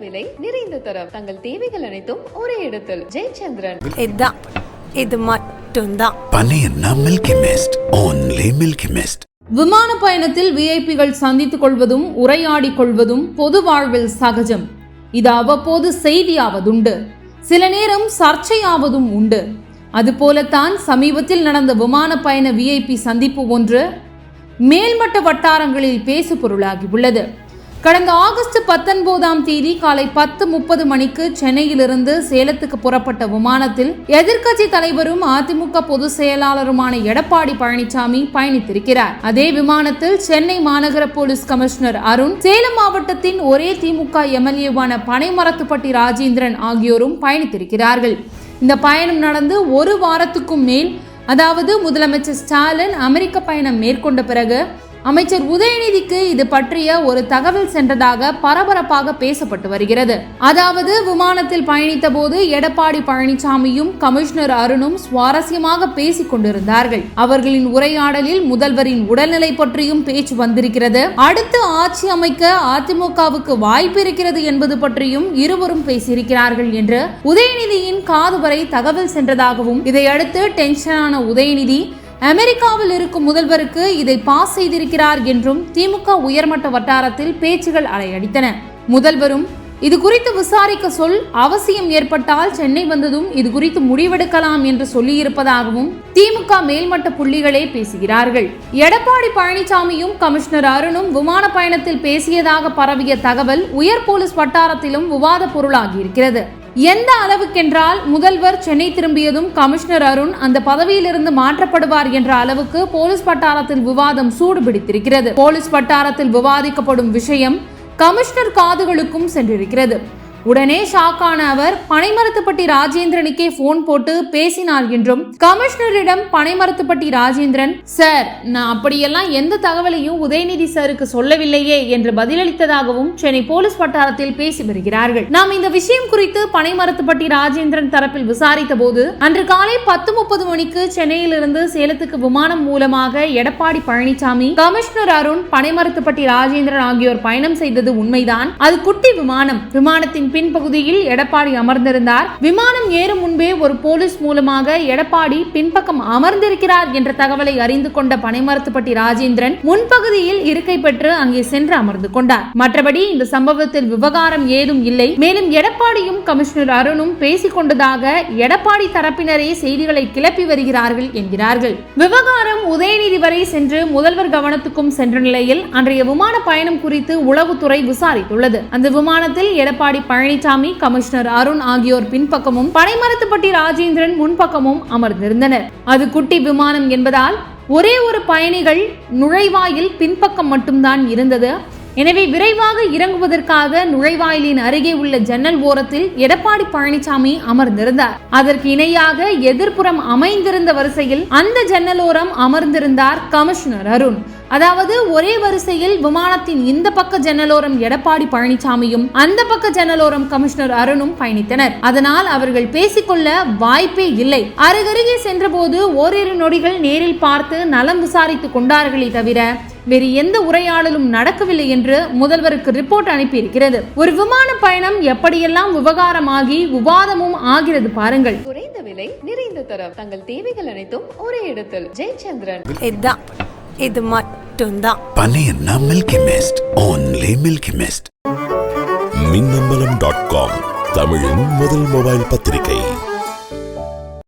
விலை நிறைந்த தரம். தங்கள் தேவைகள் அனைத்தும் ஒரே இடத்தில். ஜெயச்சந்திரன். இது மட்டும்தான். பனையன்னா Milky Mist only Milky Mist விமான பயணத்தில் விஐபிகள் சந்தித்துக் கொள்வதும் உரையாடிக் கொள்வதும் பொது வாழ்வில் சகஜம். இது அவ்வப்போது செய்தியாவதுண்டு. சில நேரம் சர்ச்சையாவதும் உண்டு. அதுபோலத்தான் சமீபத்தில் நடந்த விமான பயண விஐபி சந்திப்பு ஒன்று மேல்மட்ட வட்டாரங்களில் பேசு பொருளாகி உள்ளது கடந்த ஆகஸ்ட் பத்தொன்பதாம் தேதி காலை பத்து முப்பது மணிக்கு சென்னையிலிருந்து சேலத்துக்கு புறப்பட்ட விமானத்தில் எதிர்க்கட்சி தலைவரும் அதிமுக பொதுச் செயலாளருமான எடப்பாடி பழனிசாமி பயணித்திருக்கிறார். அதே விமானத்தில் சென்னை மாநகர போலீஸ் கமிஷனர் அருண் சேலம் மாவட்டத்தின் ஒரே திமுக எம்எல்ஏவான பனைமரத்துப்பட்டி ராஜேந்திரன் ஆகியோரும் பயணித்திருக்கிறார்கள். இந்த பயணம் நடந்து ஒரு வாரத்துக்கும் மேல் அதாவது முதலமைச்சர் ஸ்டாலின் அமெரிக்க பயணம் மேற்கொண்ட பிறகு அமைச்சர் உதயநிதிக்கு இது பற்றிய ஒரு தகவல் சென்றதாக பரபரப்பாக பேசப்பட்டு வருகிறது. அதாவது விமானத்தில் பயணித்த போது எடப்பாடி பழனிசாமியும் கமிஷனர் அருணும் சுவாரஸ்யமாக பேசிக் கொண்டிருந்தார்கள். அவர்களின் உரையாடலில் முதல்வரின் உடல்நிலை பற்றியும் பேச்சு வந்திருக்கிறது. அடுத்து ஆட்சி அமைக்க அதிமுகவுக்கு வாய்ப்பு இருக்கிறது என்பது பற்றியும் இருவரும் பேசியிருக்கிறார்கள் என்று உதயநிதியின் காது வரை தகவல் சென்றதாகவும் இதையடுத்து டென்ஷனான உதயநிதி அமெரிக்காவில் இருக்கும் முதல்வருக்கு இதை பாஸ் செய்திருக்கிறார் என்றும் திமுக உயர்மட்ட வட்டாரத்தில் பேச்சுகள் அலையடித்தன. முதல்வரும் இது குறித்து விசாரிக்க சொல் அவசியம் ஏற்பட்டால் சென்னை வந்ததும் இது குறித்து முடிவெடுக்கலாம் என்று சொல்லியிருப்பதாகவும் திமுக மேல்மட்ட புள்ளிகளே பேசுகிறார்கள். எடப்பாடி பழனிசாமியும் கமிஷனர் அருணும் விமான பயணத்தில் பேசியதாக பரவிய தகவல் உயர் போலீஸ் வட்டாரத்திலும் விவாத பொருளாகியிருக்கிறது. எந்த அளவுக்கென்றால் முதல்வர் சென்னை திரும்பியதும் கமிஷனர் அருண் அந்த பதவியிலிருந்து மாற்றப்படுவார் என்ற அளவுக்கு போலீஸ் வட்டாரத்தில் விவாதம் சூடு பிடித்திருக்கிறது போலீஸ் வட்டாரத்தில் விவாதிக்கப்படும் விஷயம் கமிஷனர் காதுகளுக்கும் சென்றிருக்கிறது. உடனே ஷாக்கான அவர் பனைமரத்துப்பட்டி ராஜேந்திரனுக்கே போன் போட்டு பேசினார் என்றும் கமிஷனரிடம் பனைமரத்துப்பட்டி ராஜேந்திரன் சார் நான் அப்படியெல்லாம் எந்த தகவலையும் உதயநிதி சாருக்கு சொல்லவில்லையே என்று பதிலளித்ததாகவும் சென்னை போலீஸ் வட்டாரத்தில் பேசி வருகிறார்கள். நாம் இந்த விஷயம் குறித்து பனைமரத்துப்பட்டி ராஜேந்திரன் தரப்பில் விசாரித்த போது அன்று காலை பத்து முப்பது மணிக்கு சென்னையிலிருந்து சேலத்துக்கு விமானம் மூலமாக எடப்பாடி பழனிசாமி கமிஷனர் அருண் பனைமரத்துப்பட்டி ராஜேந்திரன் ஆகியோர் பயணம் செய்தது உண்மைதான். அது குட்டி விமானம். விமானத்தின் பின்பகுதியில் எடப்பாடி அமர்ந்திருந்தார். விமானம் ஏறும் முன்பே ஒரு போலீஸ் மூலமாக எடப்பாடி பின்பக்கம் அமர்ந்திருக்கிறார் என்ற தகவலை அறிந்து கொண்ட பனைமரத்துப்பட்டி ராஜேந்திரன் முன்பகுதியில் இருக்கை பெற்று அங்கே சென்று அமர்ந்து கொண்டார். மற்றபடி இந்த சம்பவத்தில் விவகாரம் ஏதும் இல்லை. மேலும் எடப்பாடியும் கமிஷனர் அருணும் பேசிக் கொண்டதாக எடப்பாடி தரப்பினரே செய்திகளை கிளப்பி வருகிறார்கள் என்கிறார்கள். விவகாரம் உதயநிதி வரை சென்று முதல்வர் கவனத்துக்கும் சென்ற நிலையில் அன்றைய விமான பயணம் குறித்து உளவுத்துறை விசாரித்துள்ளது. அந்த விமானத்தில் எடப்பாடி பழ பழனிசாமி கமிஷனர் அருண் ஆகியோர் பின்பக்கமும் பனைமரத்துப்பட்டி ராஜேந்திரன் முன்பக்கமும் அமர்ந்திருந்தனர். அது குட்டி விமானம் என்பதால் ஒரே ஒரு பயணிகள் நுழைவாயில் பின்பக்கம் மட்டும்தான் இருந்தது. எனவே விரைவாக இறங்குவதற்காக நுழைவாயிலின் அருகே உள்ள ஜன்னல் ஓரத்தில் எடப்பாடி பழனிசாமி அமர்ந்திருந்தார். அதற்கு இணையாக எதிர்ப்புறம் அமைந்திருந்த வரிசையில் அந்த ஜன்னலோரம் அமர்ந்திருந்தார் கமிஷனர் அருண். அதாவது ஒரே வரிசையில் விமானத்தின் இந்த பக்க ஜன்னலோரம் எடப்பாடி பழனிசாமியும் அந்த பக்க ஜன்னலோரம் கமிஷனர் அருணும் பயணித்தனர். அதனால் அவர்கள் பேசிக்கொள்ள வாய்ப்பே இல்லை. அருகருகே சென்றபோது ஓரிரு நொடிகள் நேரில் பார்த்து நலம் விசாரித்துக் கொண்டார்களே தவிர வேறு எந்த உரையாடலும் நடக்கவில்லை என்று முதல்வருக்கு ரிப்போர்ட் அனுப்பியிருக்கிறது. ஒரு விமான பயணம் எப்படியெல்லாம் விவகாரமாகி விவாதமும் ஆகிறது பாருங்கள். குறைந்த விலை நிறைந்த தரம். தங்கள் தேவைகள் அனைத்தும் ஒரே இடத்தில். ஜெயச்சந்திரன். இதான் இது மட்டும்தான். பனையன்னா milky mist only milky mist Minnambalam dot com தமிழின் முதல் மொபைல் பத்திரிகை.